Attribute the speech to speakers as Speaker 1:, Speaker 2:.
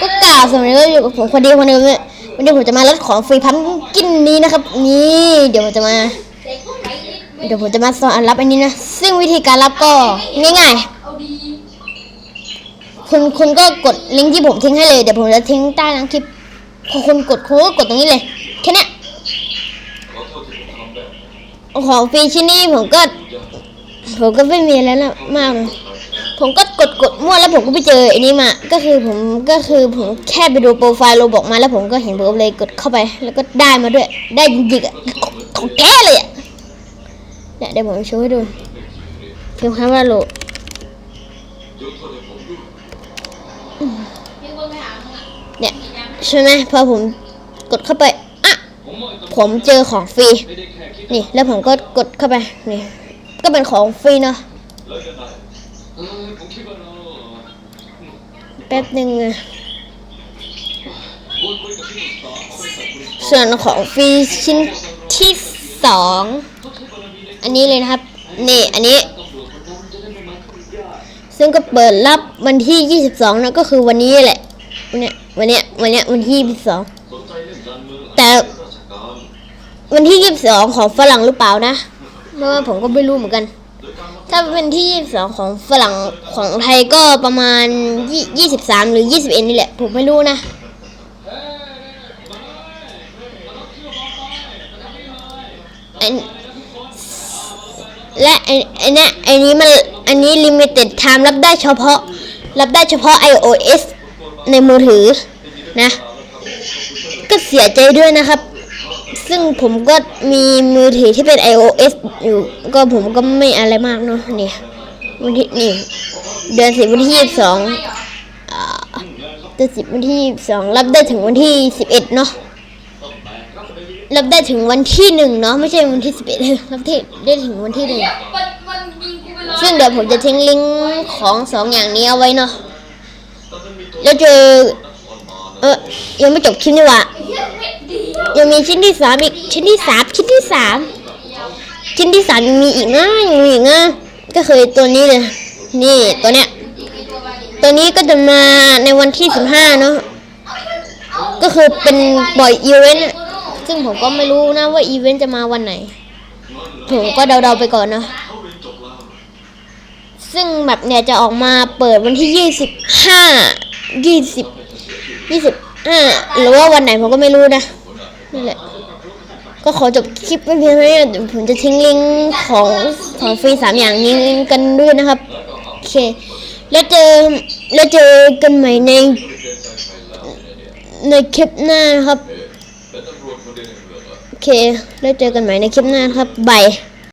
Speaker 1: ก็กล่าวสมัยก็อยู่กับผมคนเดียวคนเดิมเนี่ยวันนี้ผมจะมาลดของฟรีพัมกินนี้นะครับ นี่เดี๋ยวผมจะมา เดี๋ยวผมจะมาสอนรับอันนี้นะ ซึ่งวิธีการรับก็ง่ายๆคุณคุณก็กดลิงก์ที่ผมทิ้งให้เลยเดี๋ยวผมจะทิ้งใต้ล่างคลิปพอคุณกดคุณก็กดตรงนี้เลยแค่เนี้ยของฟรีชิ้นนี้ผมก็ผมก็ไม่มีแล้วนะมากเลยผมก็ กดมั่วแล้วผมก็ไปเจออันนี้มา ก็คือผมก็คือผมแค่ไปดูโปรไฟล์โรบอกมาแล้วผมก็เห็นผมเลยกดเข้าไป แล้วก็ได้มาด้วย ได้จริงๆอะของแท้เลยอะเนี่ยเดี๋ยวผมโชว์ให้ดูเพิมพ์คำว่าโลเนี่ยใช่ไหมพอผมกดเข้าไปอะผมเจอของฟรีนี่แล้วผมก็กดเข้าไปนี่ก็เป็นของฟรีเนาะ
Speaker 2: เออผมคิดว่าเรา
Speaker 1: แป๊บหนึ่งอะ
Speaker 2: ควรคุยกับที่ปรึกษาบริษัทบริษัท
Speaker 1: ส่วนของฟรีชิ้นที่สองอันนี้เลยนะครับ นี่อันนี้
Speaker 2: ตำรวจคนนั้นจะได้ไม่มาทุกยาก
Speaker 1: ซึ่งก็เปิดรับวันที่ 22นะก็คือวันนี้แหละ วันเนี้ยวันเนี้ยวันเนี้ยวันที่22
Speaker 2: สนใจเรื่องการเมือง
Speaker 1: แต่
Speaker 2: ราชการ
Speaker 1: วันที่ 22 ของฝรั่งหรือเปล่านะเพราะว่าผมก็ไม่รู้เหมือนกัน ถ้าเป็นที่ 22 ของฝรั่งของไทยก็ประมาณ 23 หรือ 21 นี่แหละ ผมไม่รู้นะ และไอ้นี่ไอ้นี้มันอันนี้ limited time รับได้เฉพาะ รับได้เฉพาะ iOS ในมือถือนะ ก็เสียใจด้วยนะครับ ซึ่งผมก็มีมือถือที่เป็น iOS อยู่ ก็ผมก็ไม่อะไรมากเนาะนี่วันที่นี่ เดือนสิบวันที่ยี่สิบสองเดือนสิบวันที่ยี่สิบสองรับได้ถึงวันที่สิบเอ็ดเนาะรับได้ถึงวันที่หนึ่งเนาะไม่ใช่วันที่สิบเอ็ดรับที่ได้ถึงวันที่หนึ่งซึ่งเดี๋ยวผมจะทิ้งลิงก์ของสองอย่างนี้เอาไว้เนาะแล้วเจอเออยังไม่จบคลิปนี่ว่า ยังมีชิ้นที่สามอีกชิ้นที่สามชิ้นที่สามชิ้นที่สามยังมีอีกนะยังมีอีกนะก็คือตัวนี้เลยนี่ตัวเนี้ยตัวนี้ก็จะมาในวันที่สิบห้าเนาะก็คือเป็นปล่อยอีเวนต์ซึ่งผมก็ไม่รู้นะว่าอีเวนต์จะมาวันไหนผมก็เดาๆไปก่อนเนาะซึ่งแบบเนี่ยจะออกมาเปิดวันที่ยี่สิบห้ายี่สิบยี่สิบห้าหรือว่าวันไหนผมก็ไม่รู้นะ นั่นแหละ ก็ขอจบคลิปไว้เพียงเท่านี้เดี๋ยวผมจะทิ้งลิงก์ของของฟรีสามอย่างนี้กันด้วยนะครับ โอเค แล้วเจอแล้วเจอกันใหม่ใน ในคลิปหน้านครับ โอเค แล้วเจอกันใหม่ในคลิปหน้านครับบาย